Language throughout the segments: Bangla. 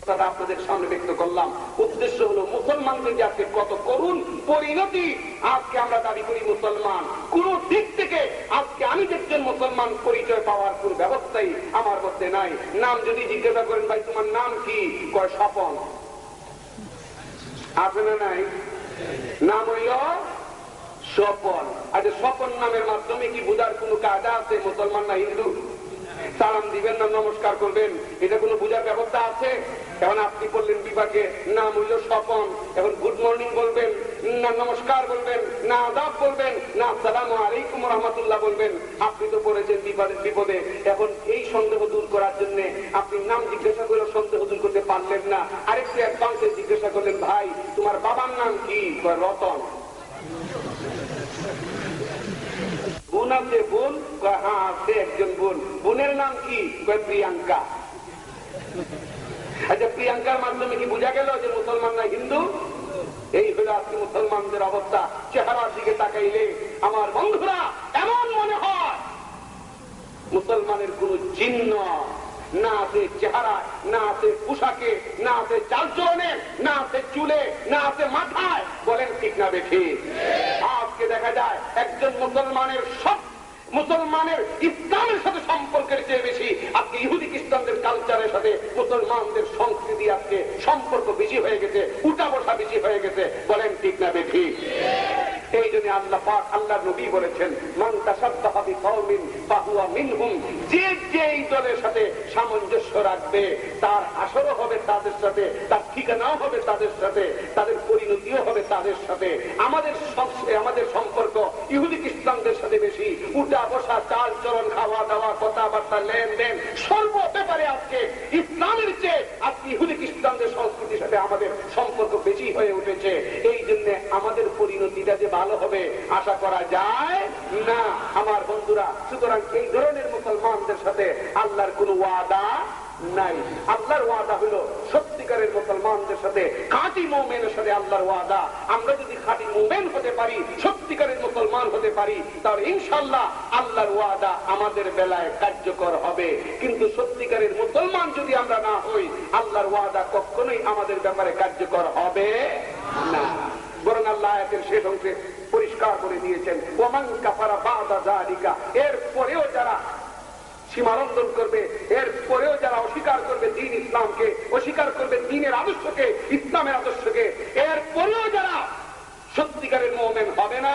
কথাটা আপনাদের সামনে ব্যক্ত করলাম। উদ্দেশ্য হলো, মুসলমানদের যে আজকে কত করুন পরিণতি, আজকে আমরা দাবি করি মুসলমান। কোন দিক থেকে আজকে আমি একজন মুসলমান পরিচয় পাওয়ার কোন ব্যবস্থাই আমার মধ্যে নাই। নাম যদি জিজ্ঞাসা করেন, ভাই, তোমার নাম কি? কয়, স্বপন। আছে না নাই? নাম হইল স্বপন। আচ্ছা স্বপন নামের মাধ্যমে কি বুঝার কোন কায়দা আছে? মুসলমান না হিন্দু? সালাম দিবেন না, নমস্কার করবেন। এটা কোনো বুঝার ব্যবস্থা আছে? এখন আপনি বললেন বিভাগে নাম হইল স্বপন এখন গুড মর্নিং বলবেন, না, নমস্কার বলবেন, না, আদাব বলবেন, না সালাম আলাইকুম রহমতুল্লাহ বলবেন। আপনি তো পড়েছেন বিপদে বিপদে। এখন এই সন্দেহ দূর করার জন্য আপনি নাম জিজ্ঞাসা করে সন্দেহ দূর করতে পারলেন না। আরেকটু অ্যাডভান্সে জিজ্ঞাসা করলেন, ভাই, তোমার বাবার নাম কি? রতন। বোন আছে বোন হ্যাঁ আছে একজন বোন। বোনের নাম কি? প্রিয়াঙ্কা। আচ্ছা প্রিয়াঙ্কার মাধ্যমে কি বোঝা গেল যে মুসলমান না হিন্দু? এই হলো আজকে মুসলমানদের অবস্থা। চেহারার দিকে তাকাইলে আমার বন্ধুরা এমন মনে হয়, মুসলমানের কোন চিহ্ন না আছে চেহারা না আছে পোশাকে, না আছে চালচলনে, না আছে চুলে, না আছে মাথায়। বলেন ঠিক না দেখি আজকে দেখা যায়। একজন মুসলমানের সব মুসলমানের ইসলামের সাথে সম্পর্কের চেয়ে বেশি আজকে ইহুদি খ্রিস্টানদের কালচারের সাথে মুসলমানদের সংস্কৃতি আজকে সম্পর্ক বেশি হয়ে গেছে, উঠা বসা বেশি হয়ে গেছে। বলেন ঠিক না বেঠি এই জন্য আল্লাহ পাক আল্লাহ নবী বলেছেন, মান তাসাদ্দাকা বিকওমিন ফাহুয়া মিনহুম যে যে এই দলের সাথে সামঞ্জস্য রাখবে, তার আসরও হবে তাদের সাথে, তার ঠিকানাও হবে তাদের সাথে, তাদের পরিণতিও হবে তাদের সাথে। আমাদের সব- খ্রিস্টানদের সাথে বেশি উঠা বসা, চাল চলন, খাওয়া দাওয়া, কথাবার্তা, লেনদেন, সর্ব ব্যাপারে আজকে ইসলামের চেয়ে আজকে ইহুদি খ্রিস্টানদের সংস্কৃতির সাথে আমাদের সম্পর্ক বেশি হয়ে উঠেছে। এই জন্য আমাদের পরিণতিটা যে ভালো হবে, আশা করা যায় না। আমার বন্ধুরা, সুতরাং এই ধরনের মুসলমানদের সাথে আল্লাহর কোন ওয়াদা নাই। আল্লাহর ওয়াদা হলো সত্যিকারের মুসলমানদের সাথে খাঁটি মোমেনের সাথে আল্লাহর ওয়াদা। আমরা যদি খাঁটি মোমেন হতে পারি, সত্যিকারের মুসলমান হতে পারি, তাহলে ইনশাল্লাহ আল্লাহর ওয়াদা আমাদের বেলায় কার্যকর হবে। কিন্তু সত্যিকারের মুসলমান যদি আমরা না হই, আল্লাহর ওয়াদা কখনোই আমাদের ব্যাপারে কার্যকর হবে না। বরং আল্লাহ আয়াতের শেষ অংশে পরিষ্কার করে দিয়েছেন, ওমান কাফারা বাদা জালিকা এর পরেও যারা সীমালঙ্ঘন করবে। এর পরেও যারা অস্বীকার করবে দিন ইসলামকে, অস্বীকার করবে দিনের আদর্শকে, ইসলামের আদর্শকে এর পরেও যারা সত্যিকারের মোমেন হবে না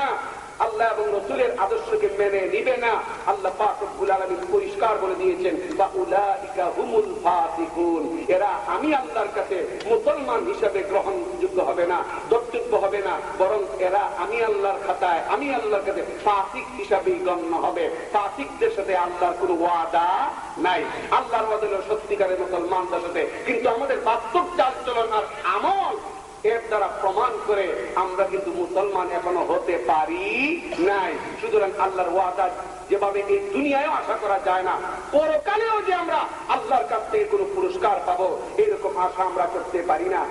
আল্লাহ এবং রসুলের আদর্শকে মেনে নিবে না, আল্লাহ পাক রব্বুল আলামিন পরিষ্কার বলে দিয়েছেন, বা উলাইকা হুমুল ফাসিকুন এরা আমি আল্লাহর কাছে মুসলমান হিসাবে গ্রহণযোগ্য হবে না, দর্তব্য হবে না, বরং এরা আমি আল্লাহর খাতায়, আমি আল্লাহর কাছে ফাসিক হিসাবেই গণ্য হবে। ফাসিকদের সাথে আল্লাহর কোনো ওয়াদা নাই। আল্লাহর ওয়াদা সত্যিকারের মুসলমানদের সাথে। কিন্তু আমাদের বাস্তব চালচলন আর আমল এর দ্বারা প্রমাণ করে আমরা কিন্তু মুসলমান এখনও সুতরাং আল্লাহর ওয়াদা যেভাবে এই দুনিয়ায় আশা করা যায় না, পরকালেও যে আমরা আল্লাহর কাছ থেকে কোনো পুরস্কার পাবো, এরকম আশা আমরা করতে পারি না।